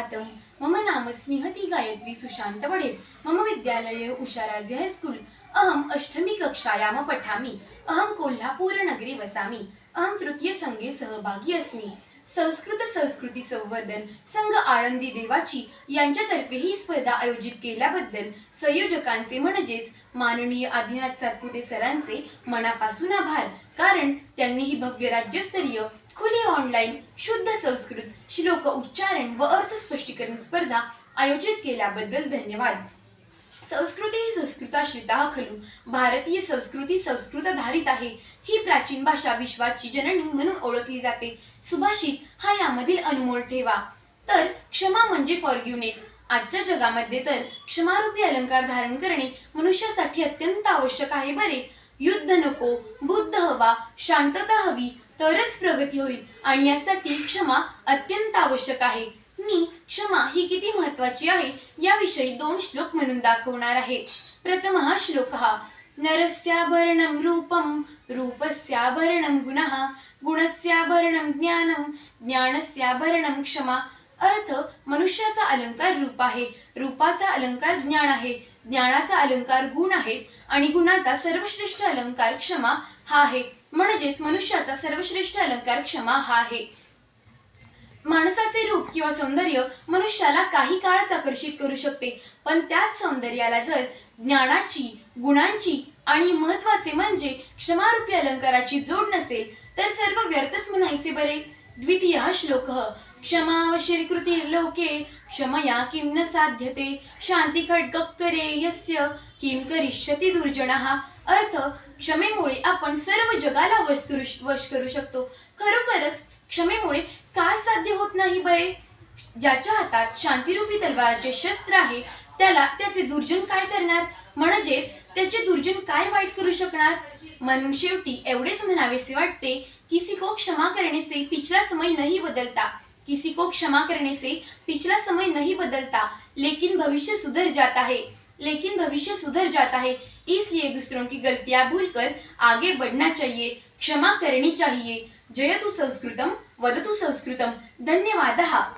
सुप्रभातम मम नाम स्मिहती गायत्री सुशांत वडेल। मम विद्यालये उषाराजे हायस्कूल अहम अष्टमी कक्षायाम पठामि। अहम कोल्हापूरनगरे वसामि। अहम तृतीयसंघे सहभागी अस्मि। संस्कृत संस्कृती संवर्धन संघ आळंदी देवाची यांच्यातर्फे ही स्पर्धा आयोजित केल्याबद्दल संयोजकांचे म्हणजेच माननीय आदिनाथ सातपुते सरांचे मनापासून आभार. कारण त्यांनी ही भव्य राज्यस्तरीय खुली ऑनलाईन शुद्ध संस्कृत श्लोक उच्चारण व अर्थ स्पष्टीकरण स्पर्धा आयोजित केल्याबद्दल धन्यवाद. संस्कृती ही संस्कृताशी खलू भारतीय संस्कृती संस्कृतधारित आहे. ही प्राचीन भाषा विश्वाची जननी म्हणून ओळखली जाते. सुभाषित हा यामधील अनमोल ठेवा. तर क्षमा म्हणजे फॉर्ग्युनेस आजच्या जगामध्ये तर क्षमारूपी अलंकार धारण करणे मनुष्यासाठी अत्यंत आवश्यक आहे बरे. युद्ध नको बुद्ध हवा शांतता हवी तरच प्रगती होईल. आणि यासाठी क्षमा अत्यंत आवश्यक आहे. मी क्षमा ही महत्वाची आहे याविषयी दोन श्लोक म्हणून दाखवणार आहे. प्रथम हा श्लोक हा नरस्याभरणं रूपं रूपस्याभरणं गुणः गुणस्याभरणं ज्ञानं ज्ञानस्याभरणं क्षमा अर्थ मनुष्याचा अलंकार रूप आहे. रूपाचा अलंकार ज्ञान आहे ज्ञानाचा अलंकार गुण आहे आणि गुणाचा सर्वश्रेष्ठ अलंकार क्षमा हा आहे. म्हणजेच मनुष्याचा सर्वश्रेष्ठ अलंकार क्षमा हा आहे. माणसाचे रूप किंवा सौंदर्य मनुष्याला काही काळच आकर्षित करू शकते. पण त्याच सौंदर्याला जर ज्ञानाची गुणांची आणि महत्त्वाचे म्हणजे क्षमारूपी अलंकाराची जोड नसेल तर सर्व व्यर्थच म्हणायचे बरे. द्वितीय श्लोक. क्षमावशीर्कृतिर्लोके क्षमया किं न साध्यते? शांती खड्गक्करे यस्य किं करिष्यति दुर्जनः? अर्थ क्षमेमुळे आपण सर्व जगाला वश करू वश करू शकतो. खरोखरच क्षमेमुळे काय साध्य होत नाही बरे? ज्याच्या हातात शांतिरूपी तलवाराचे शस्त्र आहे त्याला त्याचे दुर्जन काय करणार? म्हणजेच त्याचे दुर्जन काय वाईट करू शकणार? म्हणून शेवटी एवढेच म्हणावेसे वाटते किसी को क्षमा करणे से पिछला समय नहीं बदलता. किसी को क्षमा करने से पिछला समय नहीं बदलता, लेकिन भविष्य सुधर जाता है। लेकिन भविष्य सुधर जाता है, इसलिए दूसरों की गलतियाँ भूलकर आगे बढ़ना चाहिए, क्षमा करनी चाहिए। जयतु संस्कृतम, वदतु संस्कृतम, धन्यवादः।